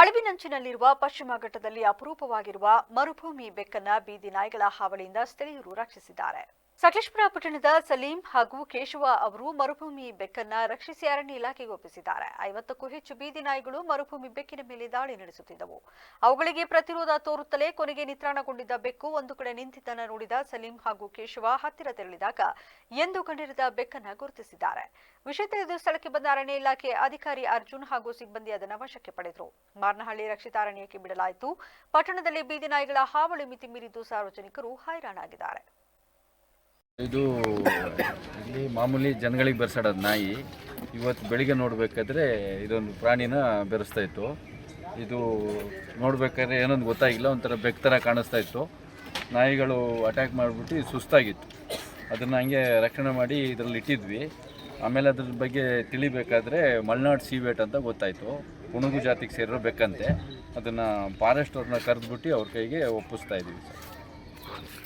ಅಳಿವಿನಂಚಿನಲ್ಲಿರುವ ಪಶ್ಚಿಮ ಘಟ್ಟದಲ್ಲಿ ಅಪರೂಪವಾಗಿರುವ ಮರುಭೂಮಿ ಬೆಕ್ಕನ್ನ ಬೀದಿ ನಾಯಿಗಳ ಹಾವಳಿಯಿಂದ ಸ್ಥಳೀಯರು ರಕ್ಷಿಸಿದ್ದಾರೆ. ಸಕಲೇಶಪುರ ಪಟ್ಟಣದ ಸಲೀಂ ಹಾಗೂ ಕೇಶವ ಅವರು ಮರುಭೂಮಿ ಬೆಕ್ಕನ್ನ ರಕ್ಷಿಸಿ ಅರಣ್ಯ ಇಲಾಖೆಗೆ ಒಪ್ಪಿಸಿದ್ದಾರೆ. ಐವತ್ತಕ್ಕೂ ಹೆಚ್ಚು ಬೀದಿ ನಾಯಿಗಳು ಮರುಭೂಮಿ ಬೆಕ್ಕಿನ ಮೇಲೆ ದಾಳಿ ನಡೆಸುತ್ತಿದ್ದವು. ಅವುಗಳಿಗೆ ಪ್ರತಿರೋಧ ತೋರುತ್ತಲೇ ಕೊನೆಗೆ ನಿತ್ರಾಣಗೊಂಡಿದ್ದ ಬೆಕ್ಕು ಒಂದು ಕಡೆ ನಿಂತಿದ್ದನ್ನು ನೋಡಿದ ಸಲೀಂ ಹಾಗೂ ಕೇಶವ ಹತ್ತಿರ ತೆರಳಿದಾಗ ಎಂದು ಕಂಡಿರಿದ ಬೆಕ್ಕನ್ನ ಗುರುತಿಸಿದ್ದಾರೆ. ವಿಷಯ ತಿಳಿದು ಸ್ಥಳಕ್ಕೆ ಬಂದ ಅರಣ್ಯ ಇಲಾಖೆ ಅಧಿಕಾರಿ ಅರ್ಜುನ್ ಹಾಗೂ ಸಿಬ್ಬಂದಿ ಅದನ್ನು ವಶಕ್ಕೆ ಪಡೆದರು. ಮಾರ್ನಹಳ್ಳಿ ರಕ್ಷಿತ ಅರಣ್ಯಕ್ಕೆ ಬಿಡಲಾಯಿತು. ಪಟ್ಟಣದಲ್ಲಿ ಬೀದಿ ನಾಯಿಗಳ ಹಾವಳಿ ಮಿತಿ ಮೀರಿದ್ದು ಸಾರ್ವಜನಿಕರು ಹೈರಾಣಾಗಿದ್ದಾರೆ. ಇದು ಇಲ್ಲಿ ಮಾಮೂಲಿ ಜನಗಳಿಗೆ ಬೆರೆಸಾಡೋದು ನಾಯಿ. ಇವತ್ತು ಬೆಳಿಗ್ಗೆ ನೋಡಬೇಕಾದ್ರೆ ಇದೊಂದು ಪ್ರಾಣಿನ ಬೆರೆಸ್ತಾ ಇತ್ತು. ಇದು ನೋಡಬೇಕಾದ್ರೆ ಏನೊಂದು ಗೊತ್ತಾಗಿಲ್ಲ, ಒಂಥರ ಬೆಕ್ ಥರ ಕಾಣಿಸ್ತಾ ಇತ್ತು. ನಾಯಿಗಳು ಅಟ್ಯಾಕ್ ಮಾಡಿಬಿಟ್ಟು ಸುಸ್ತಾಗಿತ್ತು. ಅದನ್ನು ಹಂಗೆ ರಕ್ಷಣೆ ಮಾಡಿ ಇದರಲ್ಲಿ ಇಟ್ಟಿದ್ವಿ. ಆಮೇಲೆ ಅದ್ರ ಬಗ್ಗೆ ತಿಳಿಬೇಕಾದ್ರೆ ಮಲ್ನಾಡ್ ಸೀವೇಟ್ ಅಂತ ಗೊತ್ತಾಯಿತು. ಕುಣುಗು ಜಾತಿಗೆ ಸೇರಿರೋ ಬೆಕ್ಕಂತೆ. ಅದನ್ನು ಫಾರೆಸ್ಟ್ ಅವ್ರನ್ನ ಕರೆದ್ಬಿಟ್ಟು ಅವ್ರ ಕೈಗೆ ಒಪ್ಪಿಸ್ತಾ ಇದ್ದೀವಿ ಸರ್